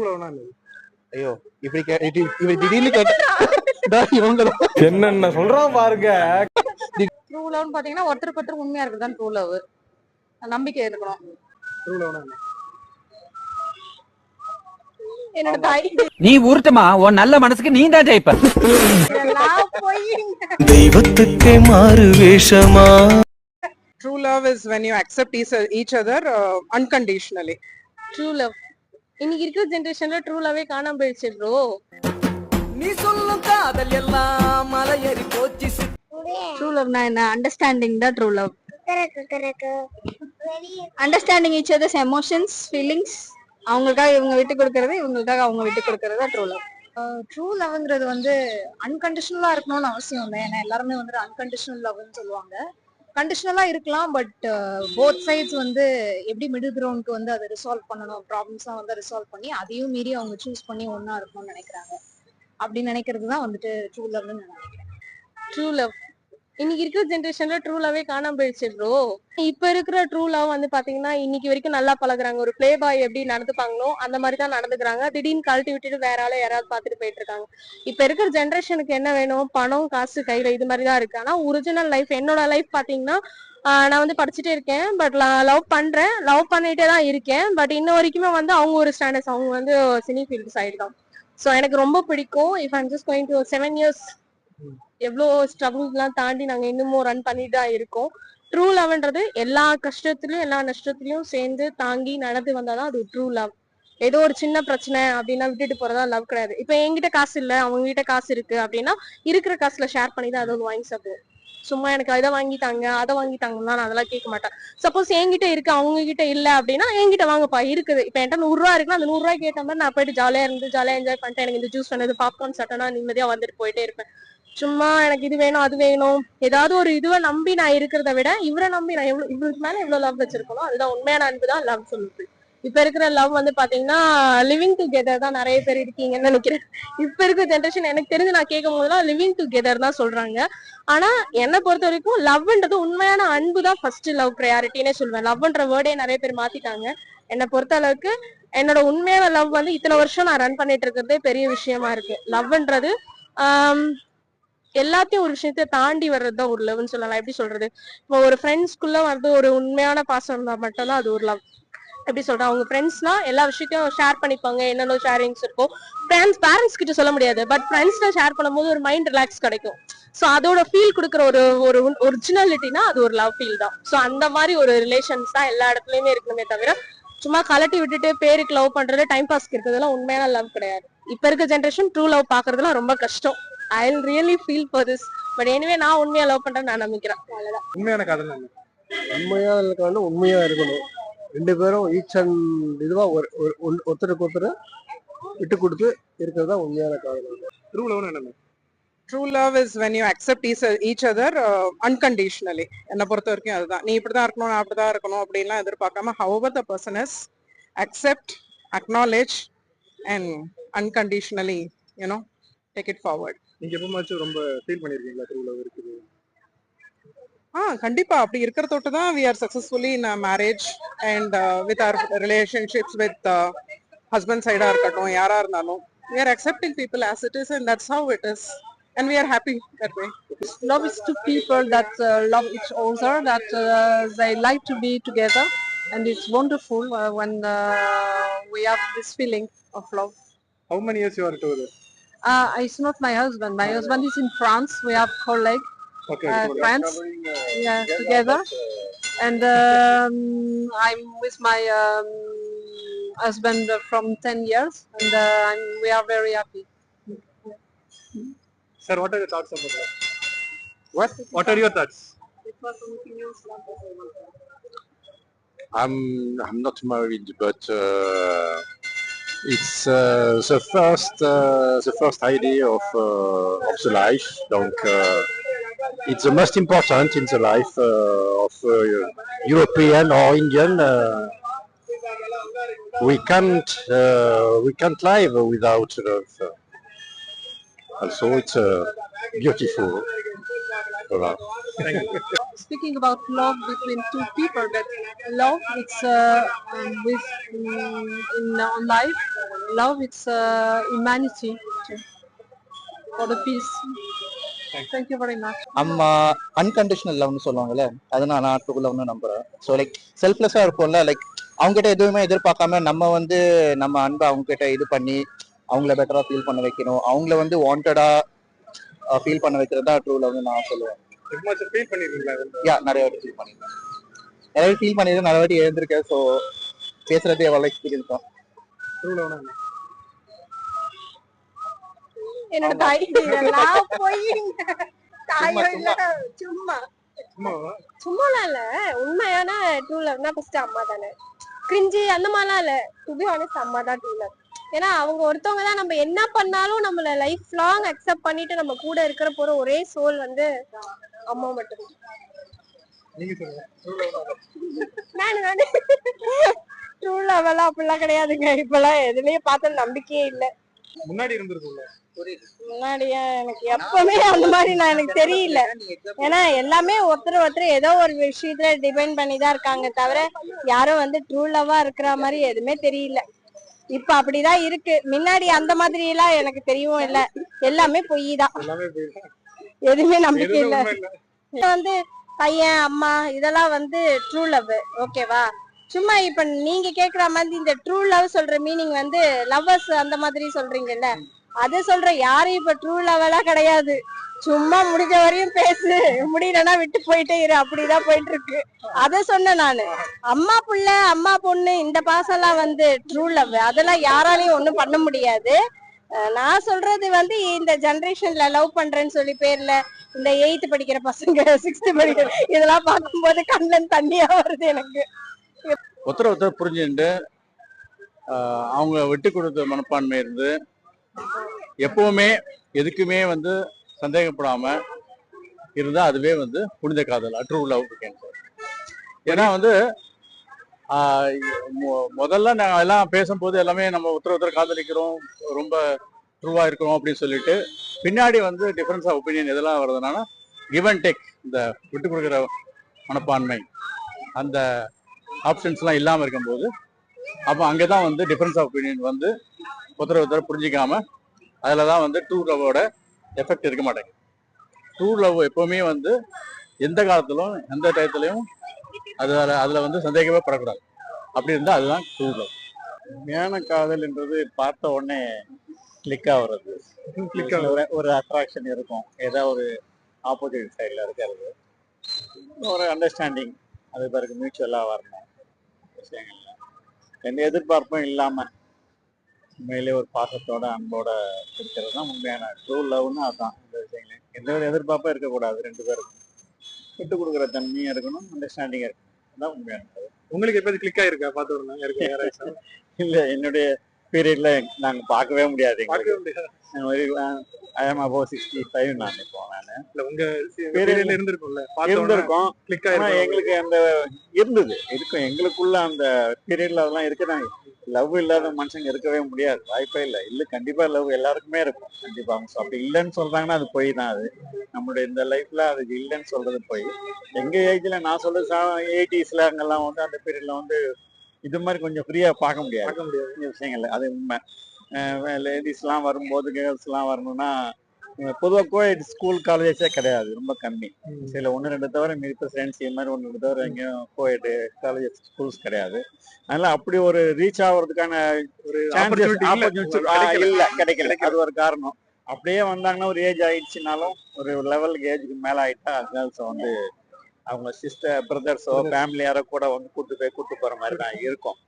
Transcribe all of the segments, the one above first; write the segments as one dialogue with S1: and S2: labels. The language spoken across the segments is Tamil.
S1: ட்ரூ லவ்னா என்னது ஐயோ இப்படி கே இப்படி இப்படி திடீர்னு கேட்டா இவங்க
S2: என்னென்ன சொல்றான் பாருங்க.
S3: ட்ரூ லவ்னு பாத்தீங்கன்னா ஒருத்தருக்கு ஒருத்தர் உண்மையா இருக்கிறது தான் ட்ரூ லவ் நம்பிக்கை இருக்கணும்.
S1: ட்ரூ லவ்னா என்ன?
S3: என்னோட தாய்.
S4: நீ உருட்டுமா உன் நல்ல மனசுக்கு நீ தான் ஜெயிப்ப.
S5: தெய்வத்துக்கே மாறு வேஷமா?
S6: True love is when you accept each, other uh, unconditionally.
S3: True love இன்னைக்கு இருக்கிற ஜெனரேஷன்ல ட்ரூ லவ்வே காணாம போயிடுச்சு ப்ரோ
S7: நீ சொல்லும் காதல் எல்லாம் மலையேறி போச்சு.
S3: ட்ரூ லவ்னா என்ன அண்டர்ஸ்டாண்டிங் தான் true love understanding each others emotions feelings அவங்களுக்காக இவங்க விட்டு கொடுக்கறது இவங்களுக்காக அவங்க விட்டு கொடுக்கறது தான் ட்ரூ லவ் ட்ரூ லவ்ங்கிறது வந்து அன்கண்டிஷனலா இருக்கணும்னு அவசியம் இல்லை. ஏன்னா எல்லாருமே வந்து அன்கண்டிஷனல் லவ்னு சொல்லுவாங்க. கண்டிஷனலா இருக்கலாம் பட் போத் சைட்ஸ் வந்து எப்படி மிடில் கிரவுண்ட்க்கு வந்து அதை ரிசால்வ் பண்ணணும் ப்ராப்ளம்ஸா வந்து ரிசால்வ் பண்ணி அதையும் மீறி அவங்க சூஸ் பண்ணி ஒன்னா இருக்கணும்னு நினைக்கிறாங்க. அப்படி நினைக்கிறது தான் வந்துட்டு ட்ரூ லவ்னு நான் நினைக்கிறேன். ட்ரூ லவ் இன்னைக்கு இருக்கிற ஜென்ரேஷன்ல ட்ரூ லவ்வே காணாம போயிடுச்சு ப்ரோ இப்ப இருக்கிற ட்ரூ லவ் வந்து பாத்தீங்கன்னா இன்னைக்கு வரைக்கும் நல்லா பழகுறாங்க. ஒரு ப்ளே பாய் எப்படி நடந்துப்பாங்களோ அந்த மாதிரி தான் நடந்துக்கிறாங்க. திடீர்னு கழட்டி விட்டுட்டு வேற ஆள யாராவது பாத்துட்டு போயிட்டு இருக்காங்க. இப்ப இருக்கிற ஜென்ரேஷனுக்கு என்ன வேணும்? பணம் காசு கையில இது மாதிரி தான் இருக்கு. ஆனா ஒரிஜினல் லைஃப் என்னோட லைஃப் பாத்தீங்கன்னா நான் வந்து படிச்சுட்டே இருக்கேன். பட் லவ் பண்றேன். லவ் பண்ணிட்டே தான் இருக்கேன். பட் இன்ன வரைக்குமே வந்து அவங்க ஒரு ஸ்டாண்டர்ட்ஸ் அவங்க வந்து சினி ஃபீல்டு சைடு தான். ஸோ எனக்கு ரொம்ப பிடிக்கும். If I'm just going to seven years எவ்வளோ ஸ்ட்ரகிள்ஸ்லாம் தாண்டி நாங்க இன்னமும் ரன் பண்ணிட்டு தான் இருக்கோம். ட்ரூ லவ்ன்றது எல்லா கஷ்டத்துலயும் எல்லா நஷ்டத்துலயும் சேர்ந்து தாங்கி நடந்து வந்தாதான் அது ட்ரூ லவ் ஏதோ ஒரு சின்ன பிரச்சனை அப்படின்னா விட்டுட்டு போறதா லவ் கிடையாது. இப்ப என்கிட்ட காசு இல்ல அவங்க கிட்ட காசு இருக்கு அப்படின்னா இருக்கிற காசுல ஷேர் பண்ணி தான் அதை வந்து வாங்கி சாப்பிடுவோம். சும்மா எனக்கு இதை தாங்க அதை வாங்கிட்டாங்கன்னா நான் அதெல்லாம் கேட்க மாட்டேன். சப்போஸ் என்கிட்ட இருக்கு அவங்க கிட்ட இல்ல அப்படின்னா என்கிட்ட வாங்கப்பா இருக்குது. இப்ப என்கிட்ட நூறு ரூபா இருக்குன்னா அந்த நூறு ரூபாய் கேட்ட மாதிரி நான் போயிட்டு ஜாலியா இருந்து ஜாலியா என்ஜாய் பண்ணிட்டு எனக்கு இந்த ஜூஸ் வேணும் பாப்கார்ன் சாப்பிட்டா நிம்மதியா வந்துட்டு போயிட்டே இருப்பேன். சும்மா எனக்கு இது வேணும் அது வேணும். ஏதாவது ஒரு இதுவை நம்பி நான் இருக்கிறத விட இவரை நம்பி நான் எவ்வளவு இவருக்கு மேல எவ்வளவு லவ் வச்சிருக்கணும் அதுதான் உண்மையான அன்பு தான் லவ் சொல்லுது. இப்ப இருக்கிற லவ் வந்து பாத்தீங்கன்னா லிவிங் டுகெதர் தான் நிறைய பேர் இருக்கீங்கன்னு நினைக்கிறேன். இப்ப இருக்கிற ஜென்ரேஷன் எனக்கு தெரிஞ்சு நான் கேட்கும் போதெல்லாம் லிவிங் டுகெதர் தான் சொல்றாங்க. ஆனா என்னை பொறுத்த வரைக்கும் லவ்ன்றது உண்மையான அன்பு தான் ஃபர்ஸ்ட் லவ் ப்ரையாரிட்டினே சொல்லுவேன் லவ்ன்ற வேர்டே நிறைய பேர் மாத்திட்டாங்க. என்னை பொறுத்த அளவுக்கு என்னோட உண்மையான லவ் வந்து இத்தனை வருஷம் நான் ரன் பண்ணிட்டு இருக்கிறதே பெரிய விஷயமா இருக்கு. லவ்ன்றது ஆஹ் எல்லாத்தையும் ஒரு விஷயத்த தாண்டி வர்றது தான் ஒரு லவ்னு சொல்லலாம். எப்படி சொல்றது? இப்போ ஒரு ஃப்ரெண்ட்ஸ்குள்ள வந்து ஒரு உண்மையான பாசம் இருந்தா மட்டும்தான் அது ஒரு லவ் எப்படி சொல்றேன் அவங்க ஃப்ரெண்ட்ஸ்னா எல்லா விஷயத்தையும் ஷேர் பண்ணிப்பாங்க. என்னென்ன ஷேரிங்ஸ் இருக்கும் ஃப்ரெண்ட்ஸ் பேரண்ட்ஸ் கிட்ட சொல்ல முடியாது. பட் ஃப்ரெண்ட்ஸ்ல ஷேர் பண்ணும்போது ஒரு மைண்ட் ரிலாக்ஸ் கிடைக்கும். ஸோ அதோட ஃபீல் கொடுக்குற ஒரு ஒரு ஒரிஜினாலிட்டினா அது ஒரு லவ் ஃபீல் தான். ஸோ அந்த மாதிரி ஒரு ரிலேஷன்ஸ் தான் எல்லா இடத்துலயுமே இருக்கணுமே தவிர சும்மா கலட்டி விட்டுட்டு பேருக்கு லவ் பண்றது டைம் பாஸ்க்கு இருக்கிறதுலாம் உண்மையான லவ் கிடையாது. இப்ப இருக்க ஜென்ரேஷன் ட்ரூ லவ் பாக்குறதுலாம் ரொம்ப கஷ்டம். I really feel for this but anyway நான் உண்மையா லவ் பண்றேன்னு நான் நம்பிக்கிறேன். அவ்வளவுதான்.
S1: உண்மையான காதல் என்ன உண்மையா இருக்க உண்மையா இருக்கணும். ரெண்டு பேரும் ஈச் அண்ட் இதுவா ஒரு ஒரு- ஒன்- ஒருத்தருக்கு ஒருத்தர் விட்டு கொடுத்து இருக்கிறது தான் உண்மையான காதல் ட்ரூ லவ்னு என்ன
S6: love is when you accept each, each other uh, unconditionally. என்னை பொறுத்த வரைக்கும் அதுதான். நீ இப்படிதான் இருக்கணும் நான் அப்படிதான் இருக்கணும் அப்படின்லாம் எதிர்பார்க்காம the person is accept acknowledge and unconditionally you know take it forward.
S1: நீங்க எப்பமாச்சும் ரொம்ப ஃபீல் பண்ணிருக்கீங்களா லவ் இருக்குது
S6: ஆ கண்டிப்பா அப்படி இருக்கிற தொட்டு தான் we are successfully in a marriage and uh, with our relationships with uh, husband side ஆ இருக்கட்டும் யாரா இருந்தாலும் we are accepting people as it is and that's how it is and we are happy that way
S3: love is two people that uh, love each other that uh, they like to be together and it's wonderful uh, when uh, we have this feeling of love
S1: how many years you are together
S3: uh, it's not my husband. My husband is in france. We have colleague
S1: okay
S3: Uh,
S1: so
S3: friends,
S1: traveling, uh,
S3: yeah, together and um, i'm with my um, husband from 10 years and uh, I'm, we are very happy.
S1: Sir what are your thoughts about love what? What are your thoughts?
S8: I'm I'm not married, but uh, it's uh, the first uh, the first idea of uh, of the life. Donc, uh, it's the most important in the life uh, of European or Indian. We can't we can't live without love. Also, it's beautiful. Voilà.
S2: Speaking about love between two people, that love it's uh, um, with um, in uh, life, love it's uh, humanity for the peace. Thank you very much.
S9: நம்ம அன்கண்டிஷனல் லவ்னு சொல்லுவாங்கல்ல அதை நான் நான் ட்ரூ லவ்னு நம்புறேன் ஸோ லைக் செல்ஃப்லெஸ்ஸாக இருப்போம்ல லைக் அவங்ககிட்ட எதுவுமே எதிர்பார்க்காம நம்ம வந்து நம்ம அன்பை அவங்க கிட்ட இது பண்ணி அவங்கள பெட்டரா ஃபீல் பண்ண வைக்கணும் அவங்கள வந்து வாண்டடா ஃபீல் பண்ண வைக்கிறது தான் ட்ரூ லவ்னு நான் சொல்லுவேன்.
S6: ஃபீல் பண்ணிருக்கீங்களா
S9: யா நிறைய வாட்டி ஃபீல் பண்ணிருக்கேன் நிறைய வாட்டி ஃபீல் பண்ணிருக்கேன் நிறைய வாட்டி எழுந்திருக்கேன் ஸோ பேசுறதே எவ்வளோ எக்ஸ்பீரியன்ஸ் தான்.
S2: என்னோட தாய் இதெல்லாம் போய் தாயோ இல்ல சும்மா. சும்மாலாம் இல்ல. உண்மையான ட்ரூ லவ்னா ஃபர்ஸ்ட் அம்மா தானே. கிரிஞ்சி அந்த மாதிரிலாம் இல்ல. டு பி ஆனஸ்ட் அம்மா தான் லவ் ஏன்னா அவங்க ஒருத்தவங்க தான். நம்ம என்ன பண்ணாலும் நம்மள லைஃப் லாங் அக்செப்ட் பண்ணிட்டு நம்ம கூட இருக்கிற போற ஒரே சோல் வந்து அம்மா மட்டும் நானு நானு. ட்ரூ லவ் எல்லாம் அப்படிலாம் கிடையாதுங்க. இப்பெல்லாம் எதுலயும் பார்த்த நம்பிக்கையே இல்ல.
S6: முன்னாடி இருந்திருக்கும்ல?
S2: முன்னாடியே எனக்கு எப்பவுமே அந்த மாதிரி நான் எனக்கு தெரியல. ஏன்னா எல்லாமே ஒருத்தர் ஒருத்தர் ஏதோ ஒரு விஷயத்துல டிபெண்ட் பண்ணி தான் இருக்காங்க தவிர யாரும் வந்து ட்ரூ லவ்வா இருக்கிற மாதிரி எதுவுமே தெரியல. இப்ப அப்படிதான் இருக்கு. முன்னாடி அந்த மாதிரி எல்லாம் எனக்கு தெரியவும் இல்ல. எல்லாமே பொய் தான் எதுவுமே நம்பிக்கை இல்ல. வந்து பையன் அம்மா இதெல்லாம் வந்து ட்ரூ லவ் ஓகேவா சும்மா இப்ப நீங்க கேக்குற மாதிரி இந்த ட்ரூ லவ் சொல்ற மீனிங் வந்து லவ்வர்ஸ் அந்த மாதிரி சொல்றீங்கல்ல? அது சொல்ற யாரும் இப்ப ட்ரூ லவெல்லாம் கிடையாது. சும்மா முடிஞ்ச வரையும் பேசு. முடியலன்னா விட்டு போயிட்டே இரு. அப்படிதான் போயிட்டு இருக்கு அத சொன்னேன் நானு. அம்மா புள்ள அம்மா பொண்ணு இந்த பாசம்லாம் வந்து ட்ரூ லவ் அதெல்லாம் யாராலையும் ஒண்ணும் பண்ண முடியாது. நான் சொல்றது வந்து இந்த ஜெனரேஷன்ல லவ் பண்றேன்னு சொல்லி பேர்ல இந்த எயித்து படிக்கிற பசங்க சிக்ஸ்த் படிக்கிற இதெல்லாம் பார்க்கும்போது கண்ணில் தண்ணியா வருது எனக்கு.
S10: ஒருத்தர் ஒருத்தர் புரிஞ்சுட்டு ஆஹ் அவங்க விட்டு கொடுத்த மனப்பான்மை இருந்து எப்பவுமே எதுக்குமே வந்து சந்தேகப்படாம இருந்தா அதுவே வந்து புனித காதல் ட்ரூ லவ் கேன்சர் ஏன்னா வந்து மொ- முதல்ல நாங்கள் எல்லாம் பேசும்போது எல்லாமே நம்ம ஒருத்தர் ஒருத்தர் காதலிக்கிறோம் ரொம்ப ட்ரூவா இருக்கிறோம் அப்படின்னு சொல்லிட்டு பின்னாடி வந்து டிஃபரன்ஸ் ஆஃப் ஒப்பீனியன் எதெல்லாம் வருதுனால கிவ் அண்ட் டேக் இந்த விட்டு கொடுக்குற மனப்பான்மை அந்த ஆப்ஷன்ஸ்லாம் இல்லாமல் இருக்கும்போது அப்போ அங்கே தான் வந்து டிஃபரன்ஸ் ஆஃப் ஒப்பீனியன் வந்து ஒருத்தர் ஒருத்தர் புரிஞ்சிக்காம அதில் தான் வந்து ட்ரூ லவ்வோட எஃபெக்ட் இருக்க மாட்டேங்குது. ட்ரூ லவ் எப்பவுமே வந்து எந்த காலத்திலும் எந்த டயத்துலையும் அது அதில் வந்து சந்தேகமே படக்கூடாது. அப்படி இருந்தால் அதுதான் ட்ரூ லவ் உண்மையான காதல் என்றது பார்த்த உடனே கிளிக் ஆகுறது.
S6: Click
S10: ஒரு ஒரு அட்ராக்ஷன் இருக்கும். ஏதோ ஒரு ஆப்போசிட் சைடில் இருக்கிறது. ஒரு அண்டர்ஸ்டாண்டிங் அது பிறகு மியூச்சுவலாக வரணும். விஷயங்கள்ல. எந்த எதிர்பார்ப்பும் இல்லாமல் உண்மையிலே ஒரு பாசத்தோட அன்போட இருக்கிறது தான் உண்மையான ட்ரூ லவ்னு அதுதான் இந்த விஷயங்கள். எந்த ஒரு எதிர்பார்ப்பும் இருக்கக்கூடாது ரெண்டு பேருக்கும். விட்டு கொடுக்குற தன்மையும் இருக்கணும் அண்டர்ஸ்டாண்டிங்காக இருக்கணும். அதுதான் உண்மையானது
S6: உங்களுக்கு எப்போது கிளிக் ஆயிருக்கா? பார்த்து இருக்கு
S10: இல்லை என்னுடைய பீரியட்ல நாங்கள் பார்க்கவே முடியாது
S6: பார்க்கவே
S10: எங்களுக்கு
S6: முடியாது
S10: I am above sixty five நான் இப்போ நான்.
S6: உங்க பீரியட்ல இருந்திருக்கும்ல.
S10: இருந்திருக்கோம்.
S6: கிளிக் ஆயிருக்கும்
S10: எங்களுக்கு அந்த இருந்தது. இருக்கும் எங்களுக்குள்ள அந்த பீரியட்ல அதெல்லாம் இருக்குதான் லவ் இல்லாத மனுஷங்க இருக்கவே முடியாது. வாய்ப்பே இல்லை. இல்ல கண்டிப்பா லவ் எல்லாருக்குமே இருக்கும். கண்டிப்பா அவங்க அப்படி இல்லைன்னு சொல்றாங்கன்னா அது போய் தான் அது. நம்மளுடைய இந்த லைஃப்ல அது இல்லைன்னு சொல்றது போய். எங்க ஏஜ்ல நான் சொல்றது எயிட்டிஸ்ல அங்கெல்லாம் வந்து அந்த பீரியட்ல வந்து இது மாதிரி கொஞ்சம் ஃப்ரீயா பார்க்க முடியாது.
S6: பார்க்க முடியாது.
S10: இந்த விஷயங்கள்ல. அது உண்மை. லேடிஸ்லாம் வரும்போது கேர்ள்ஸ்லாம் வரணும்னா பொதுவாக கோயட் ஸ்கூல் காலேஜஸே கிடையாது. ரொம்ப கம்மி. சில ஒன்று ரெண்டு தவிர மித்த ஃப்ரெண்ட்ஸ் இது மாதிரி ஒன்று ரெண்டு தவிர எங்கேயும் கோயட் காலேஜஸ் ஸ்கூல்ஸ் கிடையாது. அதனால அப்படி ஒரு ரீச் ஆகுறதுக்கான
S6: ஒரு.
S10: இல்ல. கிடைக்கல. அது ஒரு காரணம். அப்படியே வந்தாங்கன்னா ஒரு ஏஜ் ஆயிடுச்சுனாலும் ஒரு லெவலுக்கு ஏஜுக்கு மேல ஆயிட்டா கேர்ள்ஸ் வந்து அவங்க சிஸ்டர் பிரதர்ஸோ ஃபேமிலி யாரோ கூட வந்து கூட்டு போய் கூட்டு போற மாதிரி தான் இருக்கும்.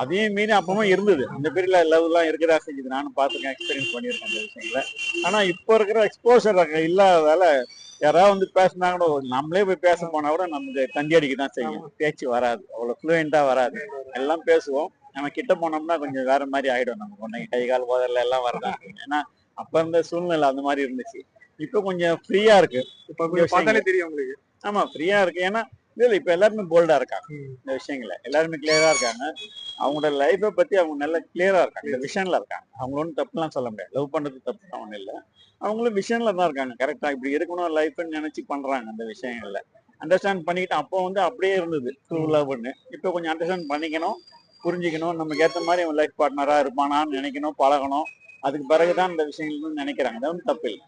S10: அதையும் மீறி அப்பவும் இருந்தது. அந்த பீரியட்ல லவ் எல்லாம் இருக்கதா செஞ்சது நானும் பார்த்துருக்கேன் எக்ஸ்பீரியன்ஸ் பண்ணியிருக்கேன் அந்த விஷயங்கள. ஆனா இப்போ இருக்கிற எக்ஸ்போசர் இல்லாததால யாராவது வந்து பேசினா கூட நம்மளே போய் பேச போனா கூட நமக்கு தந்தி அடிக்க தான் செய்யும் பேச்சு வராது. அவ்வளவு ஃப்ளூயண்டா வராது. எல்லாம் பேசுவோம். நம்ம கிட்ட போனோம்னா கொஞ்சம் வேற மாதிரி ஆயிடும். நமக்கு ஒண்ணு கை கால் போதல்ல எல்லாம் வரதான் ஏன்னா அப்ப இருந்த சூழ்நிலை அந்த மாதிரி இருந்துச்சு. இப்போ கொஞ்சம் ஃப்ரீயா இருக்கு.
S6: இப்ப கொஞ்சம் பார்த்தாலே தெரியும் உங்களுக்கு.
S10: ஆமா ஃப்ரீயா இருக்கு. ஏன்னா இல்ல இப்ப எல்லாருமே போல்டா இருக்காங்க. இந்த விஷயங்கள. எல்லாருமே கிளியரா இருக்காங்க. அவங்களோட லைஃபை பத்தி அவங்க நல்ல கிளியரா இருக்காங்க. இந்த விஷன்ல இருக்காங்க. அவங்க ஒன்றும் தப்புலாம் சொல்ல முடியாது. லவ் பண்றது தப்பு தான் ஒன்றும் இல்லை. அவங்களும் விஷன்ல தான் இருக்காங்க. கரெக்டா இப்படி இருக்கணும் லைஃப்னு நினைச்சு பண்றாங்க அந்த விஷயங்கள்ல. அண்டர்ஸ்டாண்ட் பண்ணிக்கிட்டு அப்போ வந்து அப்படியே இருந்தது. ட்ரூ லவ்னு இப்போ கொஞ்சம் அண்டர்ஸ்டாண்ட் பண்ணிக்கணும் புரிஞ்சுக்கணும். நமக்கு ஏற்ற மாதிரி அவன் லைஃப் பார்ட்னரா இருப்பானான்னு நினைக்கணும் பழகணும். அதுக்கு பிறகுதான் இந்த விஷயங்கள்னு நினைக்கிறாங்க. அது ஒன்றும் தப்பு இல்லை.